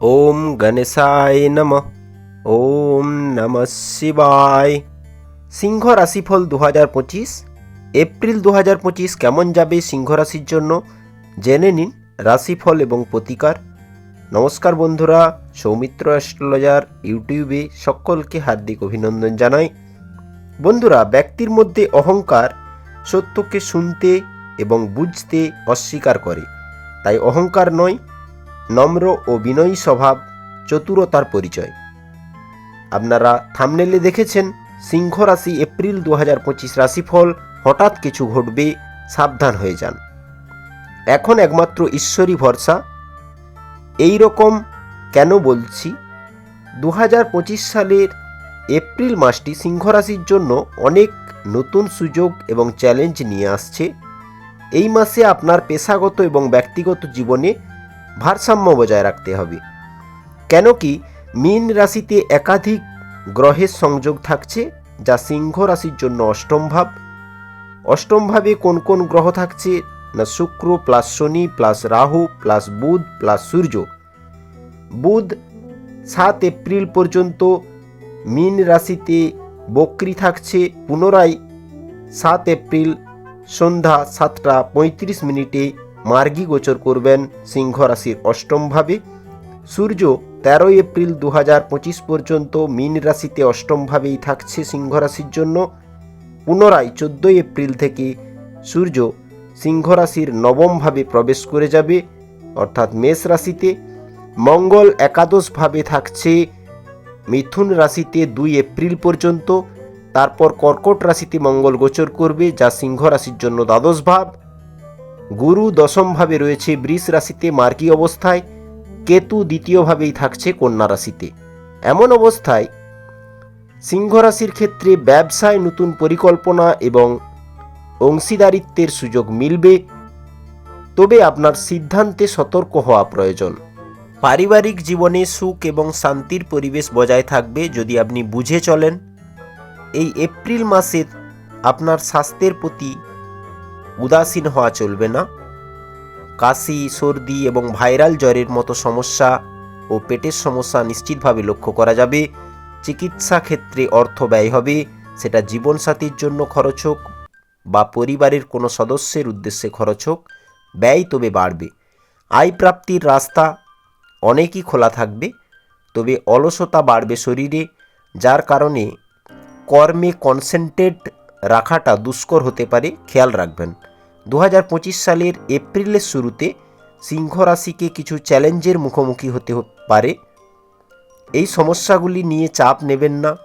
ওম গণেশায় নম ওম নম শিবায় সিংহ রাশিফল দু হাজার পঁচিশ এপ্রিল দু হাজার পঁচিশ কেমন যাবে সিংহ রাশির জন্য জেনে নিন রাশিফল এবং প্রতিকার নমস্কার বন্ধুরা সৌমিত্র অ্যাস্ট্রোলজার ইউটিউবে সকলকে হার্দিক অভিনন্দন জানাই বন্ধুরা ব্যক্তির মধ্যে অহংকার সত্যকে শুনতে এবং বুঝতে অস্বীকার করে তাই অহংকার নয় নম্র ও বিনয়ী স্বভাব চতুরতার পরিচয়। আপনারা থামনেলে দেখেছেন সিংহ রাশি এপ্রিল দু হাজার পঁচিশ রাশিফল হঠাৎ কিছু ঘটবে, সাবধান হয়ে যান। এখন একমাত্র ঈশ্বরই ভরসা। এই রকম কেন বলছি? দু হাজার পঁচিশ সালের এপ্রিল মাসটি সিংহ রাশির জন্য অনেক নতুন সুযোগ এবং চ্যালেঞ্জ নিয়ে আসছে। এই মাসে আপনার পেশাগত এবং ব্যক্তিগত জীবনে ভারসাম্য বজায় রাখতে হবে। কেন কি মীন রাশিতে একাধিক গ্রহের সংযোগ থাকছে, যা সিংহ রাশির জন্য অষ্টম ভাব। অষ্টম ভাবে কোন কোন গ্রহ থাকছে? না Shukra plus Shani plus Rahu plus Budh plus Surya. Budh সাত এপ্রিল পর্যন্ত মীন রাশিতে বক্রি থাকছে, পুনরায় সাত এপ্রিল সন্ধ্যা সাতটা পঁয়ত্রিশ মিনিটে মার্গী গোচর করবেন সিংহ রাশির অষ্টমভাবে সূর্য তেরোই এপ্রিল দু হাজার পঁচিশ পর্যন্ত মীন রাশিতে অষ্টমভাবেই থাকছে সিংহ রাশির জন্য। পুনরায় চোদ্দোই এপ্রিল থেকে সূর্য সিংহ রাশির নবমভাবে প্রবেশ করে যাবে, অর্থাৎ মেষ রাশিতে। মঙ্গল একাদশভাবে থাকছে মিথুন রাশিতে দুই এপ্রিল পর্যন্ত। তারপর কর্কট রাশিতে মঙ্গল গোচর করবে, যা সিংহ রাশির জন্য দ্বাদশ ভাব। গুরু দশমভাবে রয়েছে বৃষ রাশিতে মার্গী অবস্থায়? কেতু দ্বিতীয়ভাবেই থাকছে কন্যা রাশিতে। এমন অবস্থায় সিংহ রাশির ক্ষেত্রে ব্যবসায় নতুন পরিকল্পনা এবং অংশীদারিত্বের সুযোগ মিলবে। তবে আপনার সিদ্ধান্তে সতর্ক হওয়া প্রয়োজন। পারিবারিক জীবনে সুখ এবং শান্তির পরিবেশ বজায় থাকবে যদি আপনি বুঝে চলেন। এই এপ্রিল মাসে আপনার স্বাস্থ্যের প্রতি উদাসীন হওয়া চলবে না। কাশি, সর্দি এবং ভাইরাল জ্বরের মতো সমস্যা ও পেটের সমস্যা নিশ্চিতভাবে লক্ষ্য করা যাবে। চিকিৎসা ক্ষেত্রে অর্থ ব্যয় হবে, সেটা জীবনসাথীর জন্য খরচ হোক বা পরিবারের কোনো সদস্যের উদ্দেশ্যে খরচ হোক, ব্যয় তবে বাড়বে। আয় প্রাপ্তির রাস্তা অনেকই খোলা থাকবে, তবে অলসতা বাড়বে শরীরে, যার কারণে কর্মে কনসেন্ট্রেট রাখাটা দুষ্কর হতে পারে, খেয়াল রাখবেন। দু হাজার পঁচিশ সালের এপ্রিলের শুরুতে সিংহ রাশিকে কিছু চ্যালেঞ্জের মুখোমুখি হতে পারে। এই সমস্যাগুলি নিয়ে চাপ নেবেন না।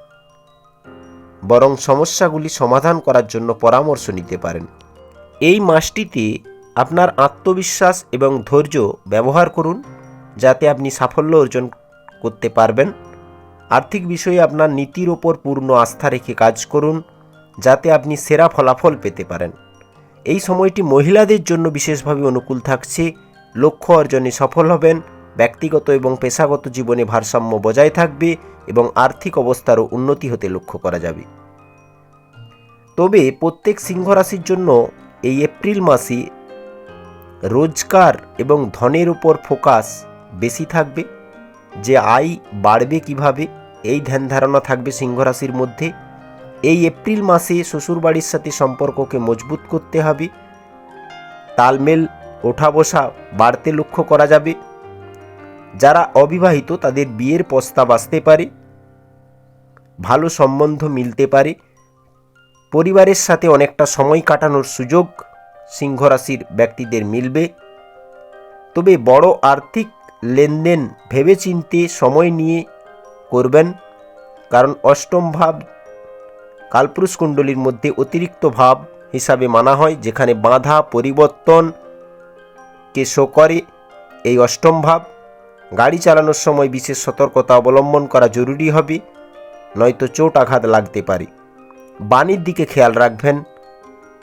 বরং সমস্যাগুলি সমাধান করার জন্য পরামর্শ নিতে পারেন। এই মাসটিতে আপনার আত্মবিশ্বাস এবং ধৈর্য ব্যবহার করুন, যাতে আপনি সাফল্য অর্জন করতে পারবেন। আর্থিক বিষয়ে আপনার নীতির ওপর পূর্ণ আস্থা রেখে কাজ করুন, যাতে আপনি সেরা ফলাফল পেতে পারেন। এই সময়টি মহিলাদের জন্য বিশেষভাবে অনুকূল থাকছে। লক্ষ্য অর্জনে সফল হবেন, ব্যক্তিগত এবং পেশাগত জীবনে ভারসাম্য বজায় থাকবে এবং আর্থিক অবস্থারও উন্নতি হতে লক্ষ্য করা যাবে। তবে প্রত্যেক সিংহ রাশির জন্য এই এপ্রিল মাসে রোজগার এবং ধনের উপর ফোকাস বেশি থাকবে। যে আয় বাড়বে কীভাবে, এই ধ্যান ধারণা থাকবে সিংহ রাশির মধ্যে। এই এপ্রিল মাসে শ্বশুরবাড়ির সাথে সম্পর্ককে মজবুত করতে হবে। তালমেল ওঠা বসা বাড়তে লক্ষ্য করা যাবে। যারা অবিবাহিত তাদের বিয়ের প্রস্তাব আসতে পারে। ভালো সম্বন্ধ মিলতে পারে। পরিবারের সাথে অনেকটা সময় কাটানোর সুযোগ সিংহ রাশির ব্যক্তিদের মিলবে। তবে বড় আর্থিক লেনদেন ভেবেচিন্তে সময় নিয়ে করবেন। কারণ অষ্টম ভাব কালপুরুষ কুণ্ডলীর মধ্যে অতিরিক্ত ভাব হিসাবে মানা হয়, যেখানে বাধা পরিবর্তনকে শো করে এই অষ্টম ভাব। গাড়ি চালানোর সময় বিশেষ সতর্কতা অবলম্বন করা জরুরি হবে, নয়তো চোট আঘাত লাগতে পারে। বাণীর দিকে খেয়াল রাখবেন,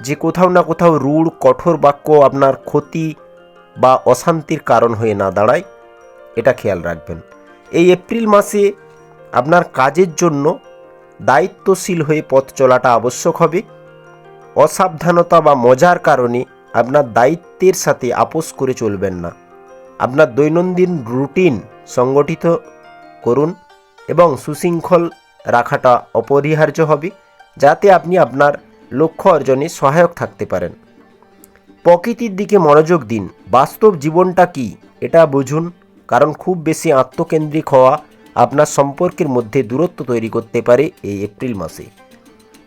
যে কোথাও না কোথাও রূঢ়, কঠোর বাক্য আপনার ক্ষতি বা অশান্তির কারণ হয়ে না দাঁড়ায়, এটা খেয়াল রাখবেন। এই এপ্রিল মাসে আপনার কাজের জন্য দায়িত্বশীল হয়ে পথ চলাটা আবশ্যক হবে। অসাবধানতা বা মজার কারণে আপনার দায়িত্বের সাথে আপোষ করে চলবেন না। আপনার দৈনন্দিন রুটিন সংগঠিত করুন এবং সুশৃঙ্খল রাখাটা অপরিহার্য হবে, যাতে আপনি আপনার লক্ষ্য অর্জনে সহায়ক থাকতে পারেন। প্রকৃতির দিকে মনোযোগ দিন। বাস্তব জীবনটা কি? এটা বুঝুন। কারণ খুব বেশি আত্মকেন্দ্রিক হওয়া আপনার সম্পর্কের মধ্যে দূরত্ব তৈরি করতে পারে এই এপ্রিল মাসে।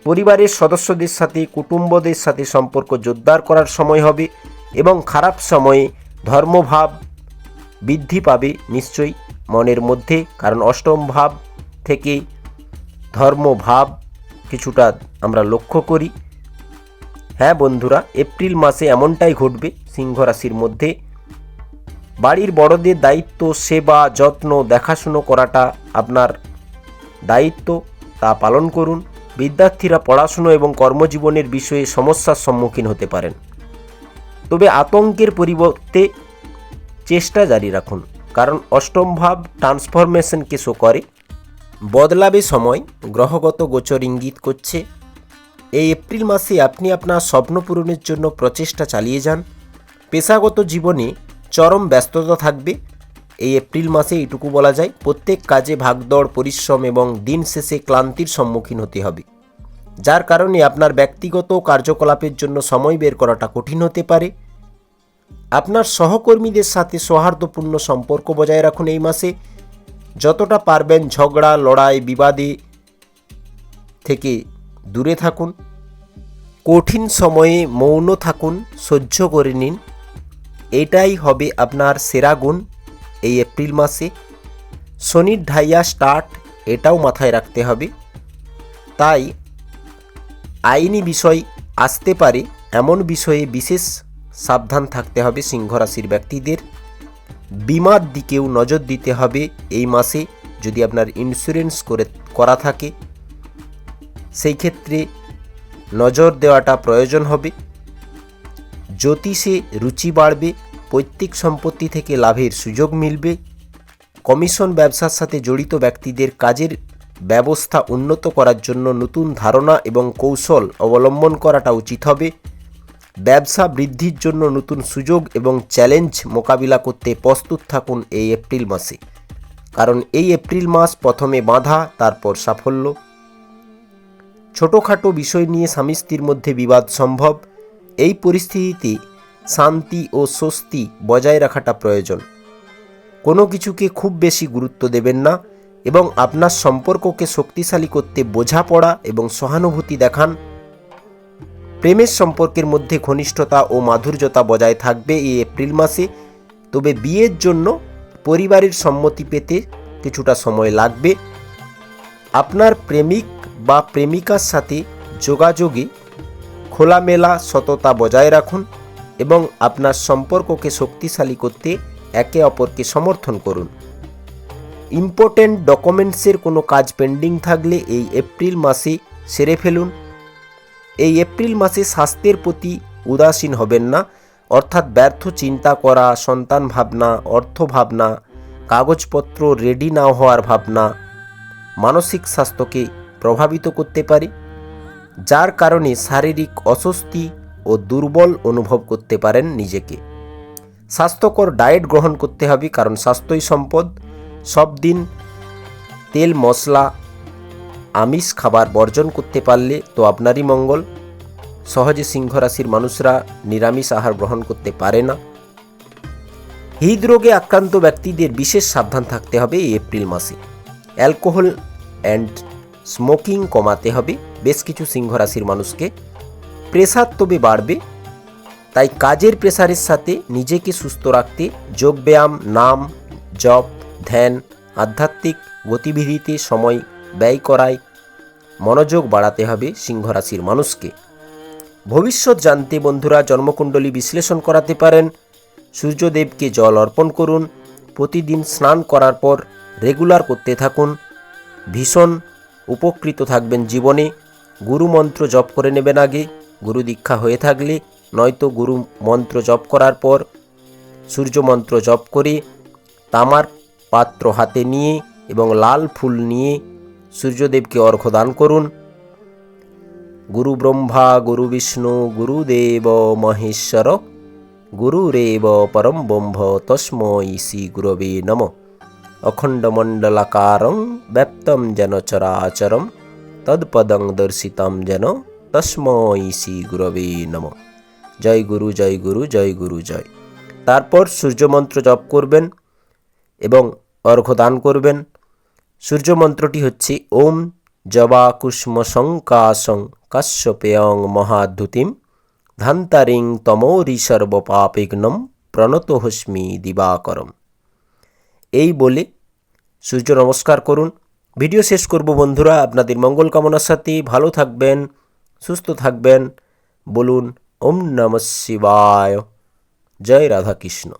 পরিবারের সদস্যদের সাথে, কুটুম্বদের সাথে সম্পর্ক জোরদার করার সময় হবে এবং খারাপ সময়ে ধর্মভাব বৃদ্ধি পাবে নিশ্চয়ই মনের মধ্যে, কারণ অষ্টম ভাব থেকে ধর্মভাব কিছুটা আমরা লক্ষ্য করি। হ্যাঁ বন্ধুরা, এপ্রিল মাসে এমনটাই ঘটবে, সিংহ রাশির মধ্যে বাড়ির বড়দের দায়িত্ব, সেবা, যত্ন, দেখাশুনো করাটা আপনার দায়িত্ব। তা পালন করুন। বিদ্যার্থীরা পড়াশুনো এবং কর্মজীবনের বিষয়ে সমস্যার সম্মুখীন হতে পারেন। তবে আতঙ্কের পরিবর্তে চেষ্টা জারি রাখুন। কারণ অষ্টম ভাব ট্রান্সফরমেশনকে শো করে। বদলাবে সময়। গ্রহগত গোচর ইঙ্গিত করছে। এই এপ্রিল মাসে আপনি আপনার স্বপ্ন পূরণের জন্য প্রচেষ্টা চালিয়ে যান। পেশাগত জীবনে চরম ব্যস্ততা থাকবে। এই এপ্রিল মাসে এইটুকু বলা যায়, প্রত্যেক কাজে ভাগদৌড়, পরিশ্রম এবং দিন শেষে ক্লান্তির সম্মুখীন হতে হবে। যার কারণে আপনার ব্যক্তিগত কার্যকলাপের জন্য সময় বের করাটা কঠিন হতে পারে। আপনার সহকর্মীদের সাথে সৌহার্দ্যপূর্ণ সম্পর্ক বজায় রাখুন এই মাসে। যতটা পারবেন ঝগড়া, লড়াই, বিবাদে থেকে দূরে থাকুন। কঠিন সময়ে মৌন থাকুন, সহ্য করে নিন। এটাই হবে আপনার সেরা গুণ এই এপ্রিল মাসে। শনির ঢাইয়া স্টার্ট এটাও মাথায় রাখতে হবে। তাই আইনি বিষয় আসতে পারে, এমন বিষয়ে বিশেষ সাবধান থাকতে হবে সিংহ রাশির ব্যক্তিদের। বিমার দিকেও নজর দিতে হবে এই মাসে, যদি আপনার ইন্স্যুরেন্স করে, করা থাকে। সেই ক্ষেত্রে নজর দেওয়াটা প্রয়োজন হবে। জ্যোতিষে রুচি বাড়বে, পৈতৃক সম্পত্তি থেকে লাভের সুযোগ মিলবে। কমিশন ব্যবসার সাথে জড়িত ব্যক্তিদের কাজের ব্যবস্থা উন্নত করার জন্য নতুন ধারণা এবং কৌশল অবলম্বন করাটা উচিত হবে। ব্যবসা বৃদ্ধির জন্য নতুন সুযোগ এবং চ্যালেঞ্জ মোকাবিলা করতে প্রস্তুত থাকুন এই এপ্রিল মাসে। কারণ এই এপ্রিল মাস প্রথমে বাধা, তারপর সাফল্য। ছোটোখাটো বিষয় নিয়ে স্বামী স্ত্রীর মধ্যে বিবাদ সম্ভব। এই পরিস্থিতিতে শান্তি ও স্বস্তি বজায় রাখাটা প্রয়োজন। কোনো কিছুকে খুব বেশি গুরুত্ব দেবেন না এবং আপনার সম্পর্ককে শক্তিশালী করতে বোঝাপড়া এবং সহানুভূতি দেখান। প্রেমের সম্পর্কের মধ্যে ঘনিষ্ঠতা ও মাধুর্যতা বজায় থাকবে এই এপ্রিল মাসে। তবে বিয়ের জন্য পরিবারের সম্মতি পেতে কিছুটা সময় লাগবে। আপনার প্রেমিক বা প্রেমিকার সাথে যোগাযোগে খোলামেলা সততা বজায় রাখুন এবং আপনার সম্পর্ককে শক্তিশালী করতে একে অপরকে সমর্থন করুন। ইম্পর্ট্যান্ট ডকুমেন্টসের কোনো কাজ পেন্ডিং থাকলে এই এপ্রিল মাসে সেরে ফেলুন। এই এপ্রিল মাসে স্বাস্থ্যের প্রতি উদাসীন হবেন না, অর্থাৎ ব্যর্থ চিন্তা করা, সন্তান ভাবনা, অর্থ ভাবনা, কাগজপত্র রেডি না হওয়ার ভাবনা মানসিক স্বাস্থ্যকে প্রভাবিত করতে পারে। যার কারণে শারীরিক অস্বস্তি ও দুর্বল অনুভব করতে পারেন নিজেকে। স্বাস্থ্যকর ডায়েট গ্রহণ করতে হবে, কারণ স্বাস্থ্যই সম্পদ। সব দিন তেল, মশলা, আমিষ খাবার বর্জন করতে পারলে তো আপনারই মঙ্গল। সহজে সিংহ রাশির মানুষরা নিরামিষ আহার গ্রহণ করতে পারে না। হৃদরোগে আক্রান্ত ব্যক্তিদের বিশেষ সাবধান থাকতে হবে এই এপ্রিল মাসে। অ্যালকোহল অ্যান্ড স্মোকিং কমাতে হবে, বেশ কিছু সিংহ রাশির মানুষকে প্রেসার তবে বাড়বে, তাই কাজের প্রেসারের সাথে নিজেকে সুস্থ রাখতে যোগব্যায়াম নাম, জপ, ধ্যান, আধ্যাত্মিক গতিবিধিতে সময় ব্যয় করায় মনোযোগ বাড়াতে হবে সিংহ রাশির মানুষকে। ভবিষ্যৎ জানতে বন্ধুরা জন্মকুণ্ডলী বিশ্লেষণ করাতে পারেন, সূর্যদেবকে জল অর্পণ করুন, প্রতিদিন স্নান করার পর রেগুলার করতে থাকুন, ভীষণ উপকৃত থাকবেন জীবনে। গুরু মন্ত্র জপ করে নেবেন আগে। গুরু দীক্ষা হয়ে থাকলে নয়তো গুরু মন্ত্র জপ করার পর সূর্য মন্ত্র জপ করে তামার পাত্র হাতে নিয়ে এবং লাল ফুল নিয়ে সূর্যদেবকে অর্ঘ্য দান করুন। গুরু ব্রহ্মা, গুরু বিষ্ণু গুরুদেব মহেশ্বর গুরুরেব পরম ব্রহ্ম, তস্মৈ, শ্রী গুরবে নম। অখণ্ডমণ্ডলাকারং ব্যপ্তম যেন চরাচরম তৎপদং দর্শিতম যেন তস্মৈ শ্রী গুরবে নম জয় গুরু জয় গুরু জয় গুরু জয় তারপর সূর্যমন্ত্র জপ করবেন এবং অর্ঘ্য দান করবেন। সূর্যমন্ত্রটি হচ্ছে ওম জবা কুষ্ম শঙ্কাশং কাশ্যপেয়ং মহাদ্যুতিম ধান্তারিং তমোরি সর্বপাপিগ্নম প্রণতহস্মি দিবাকরম। এই বলে সূর্য নমস্কার করুন। ভিডিও শেষ করব বন্ধুরা, আপনাদের মঙ্গল কামনার সাথে ভালো থাকবেন, সুস্থ থাকবেন। বলুন, ওম নম শিবায়। জয় রাধাকৃষ্ণ।